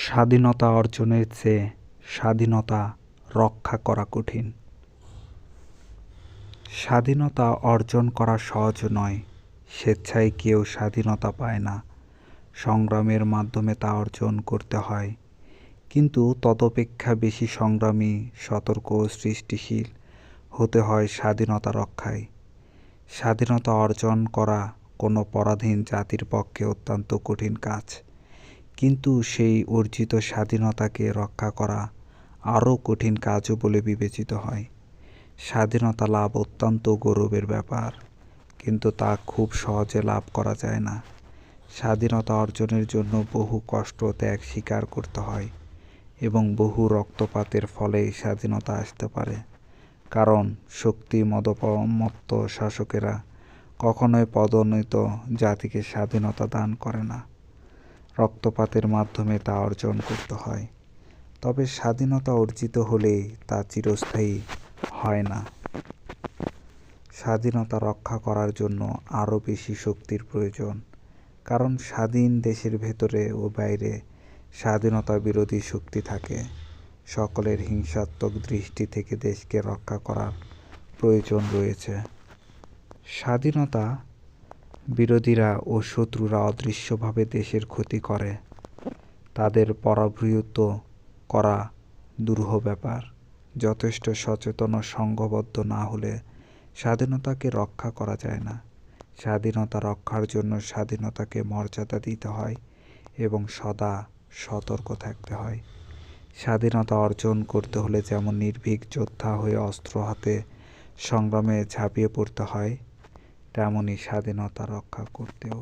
স্বাধীনতা অর্জনের চেয়ে স্বাধীনতা রক্ষা করা কঠিন। স্বাধীনতা অর্জন করা সহজ নয়, স্বেচ্ছায় কেউ স্বাধীনতা পায় না। সংগ্রামের মাধ্যমে তা অর্জন করতে হয়। কিন্তু তদপেক্ষা বেশি সংগ্রামী, সতর্ক ও সৃষ্টিশীল হতে হয় স্বাধীনতা রক্ষায়। স্বাধীনতা অর্জন করা কোনো পরাধীন জাতির পক্ষে অত্যন্ত কঠিন কাজ। কিন্তু সেই অর্জিত স্বাধীনতাকে রক্ষা করা আরও কঠিন কাজও বলে বিবেচিত হয়। স্বাধীনতা লাভ অত্যন্ত গৌরবের ব্যাপার, কিন্তু তা খুব সহজে লাভ করা যায় না। স্বাধীনতা অর্জনের জন্য বহু কষ্ট ত্যাগ স্বীকার করতে হয় এবং বহু রক্তপাতের ফলেই স্বাধীনতা আসতে পারে। কারণ শক্তি মদমত্ত শাসকেরা কখনোই পদোন্নত জাতিকে স্বাধীনতা দান করে না। রক্তপাতের মাধ্যমে তা অর্জন করতে হয়। তবে স্বাধীনতা অর্জিত হলেই তা চিরস্থায়ী হয় না। স্বাধীনতা রক্ষা করার জন্য আরও বেশি শক্তির প্রয়োজন। কারণ স্বাধীন দেশের ভেতরে ও বাইরে স্বাধীনতা বিরোধী শক্তি থাকে। সকলের হিংসাত্মক দৃষ্টি থেকে দেশকে রক্ষা করার প্রয়োজন রয়েছে। স্বাধীনতা বিরোধীরা ও শত্রুরা অদৃশ্যভাবে দেশের ক্ষতি করে। তাদের পরাভূত করা দুরূহ ব্যাপার। যথেষ্ট সচেতন ও সংঘবদ্ধ না হলে স্বাধীনতাকে রক্ষা করা যায় না। স্বাধীনতা রক্ষার জন্য স্বাধীনতাকে মর্যাদা দিতে হয় এবং সদা সতর্ক থাকতে হয়। স্বাধীনতা অর্জন করতে হলে যেমন নির্ভীক যোদ্ধা হয়ে অস্ত্র হাতে সংগ্রামে ঝাঁপিয়ে পড়তে হয় তেমনই স্বাধীনতা রক্ষা করতেও